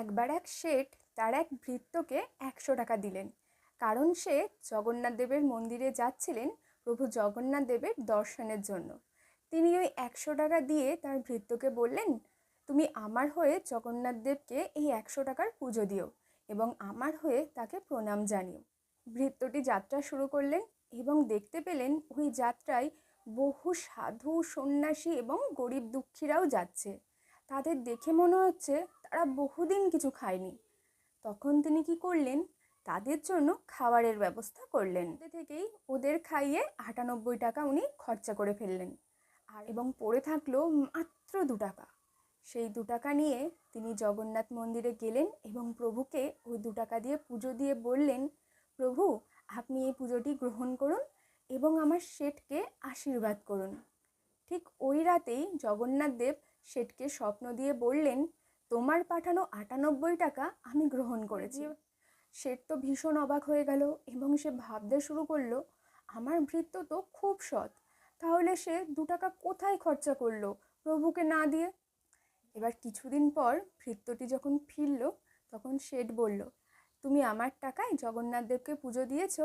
একবার এক শেঠ তার এক ভৃত্যকে একশো টাকা দিলেন। কারণ সে জগন্নাথ দেবের মন্দিরে যাচ্ছিলেন প্রভু জগন্নাথ দেবের দর্শনের জন্য। তিনি ওই একশো টাকা দিয়ে তার ভৃত্যকে বললেন, তুমি আমার হয়ে জগন্নাথ দেবকে এই একশো টাকার পুজো দিও এবং আমার হয়ে তাকে প্রণাম জানিও। ভৃত্যটি যাত্রা শুরু করলেন এবং দেখতে পেলেন ওই যাত্রায় বহু সাধু, সন্ন্যাসী এবং গরিব দুঃখীরাও যাচ্ছে। তাদের দেখে মনে হচ্ছে তারা বহুদিন কিছু খায়নি। তখন তিনি কি করলেন? তাদের জন্য খাবারের ব্যবস্থা করলেন। থেকেই ওদের খাইয়ে আটানব্বই টাকা উনি খরচা করে ফেললেন। আর এবং পড়ে থাকল মাত্র দু টাকা। সেই দু টাকা নিয়ে তিনি জগন্নাথ মন্দিরে গেলেন এবং প্রভুকে ওই দু টাকা দিয়ে পুজো দিয়ে বললেন, প্রভু, আপনি এই পুজোটি গ্রহণ করুন এবং আমার শেঠকে আশীর্বাদ করুন। ঠিক ওই রাতেই জগন্নাথ দেব শেঠকে স্বপ্ন দিয়ে বললেন তোমার পাঠানো আটানব্বই টাকা আমি গ্রহণ করেছি। শেঠ তো ভীষণ অবাক হয়ে গেল এবং সে ভাবতে শুরু করল আমার ভৃত্য তো খুব সৎ। তাহলে সে দু টাকা কোথায় খরচা করল প্রভুকে না দিয়ে? এবার কিছুদিন পর ভৃত্যটি যখন ফিরল তখন শেঠ বলল তুমি আমার টাকায় জগন্নাথ দেবকে পুজো দিয়েছ?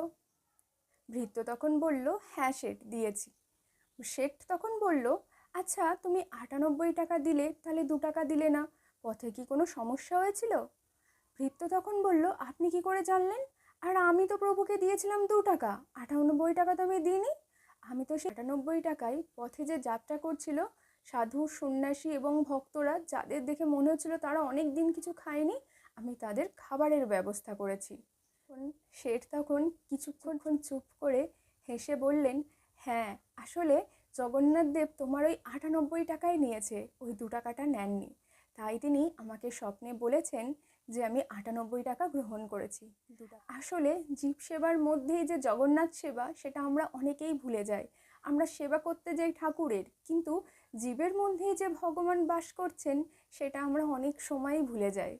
ভৃত্য তখন বলল হ্যাঁ শেঠ দিয়েছি। শেঠ তখন বলল আচ্ছা তুমি আটানব্বই টাকা দিলে তাহলে দু টাকা দিলে না। পথে কি কোনো সমস্যা হয়েছিল? ভৃত্য তখন বলল, আপনি কি করে জানলেন? আর আমি তো প্রভুকে দিয়েছিলাম দু টাকা। আটানব্বই টাকা তো আমি দিইনি। আমি তো সে আটানব্বই টাকায় পথে যে যাত্রা করছিল, সাধু, সন্ন্যাসী এবং ভক্তরা, যাদের দেখে মনে হচ্ছিল তারা অনেক দিন কিছু খায়নি, আমি তাদের খাবারের ব্যবস্থা করেছি। শেঠ তখন কিছুক্ষণ চুপ করে হেসে বললেন হ্যাঁ আসলে জগন্নাথ দেব তোমার ওই আটানব্বই টাকাই নিয়েছে, ওই দু টাকাটা নেননি। তাই তিনি আমাকে স্বপ্নে বলেছেন যে আমি আটানব্বই টাকা গ্রহণ করেছি। আসলে জীব সেবার মধ্যেই যে জগন্নাথ সেবা সেটা আমরা অনেকেই ভুলে যাই। আমরা সেবা করতে যাই ঠাকুরের কিন্তু জীবের মধ্যেই যে ভগবান বাস করছেন সেটা আমরা অনেক সময়ই ভুলে যাই।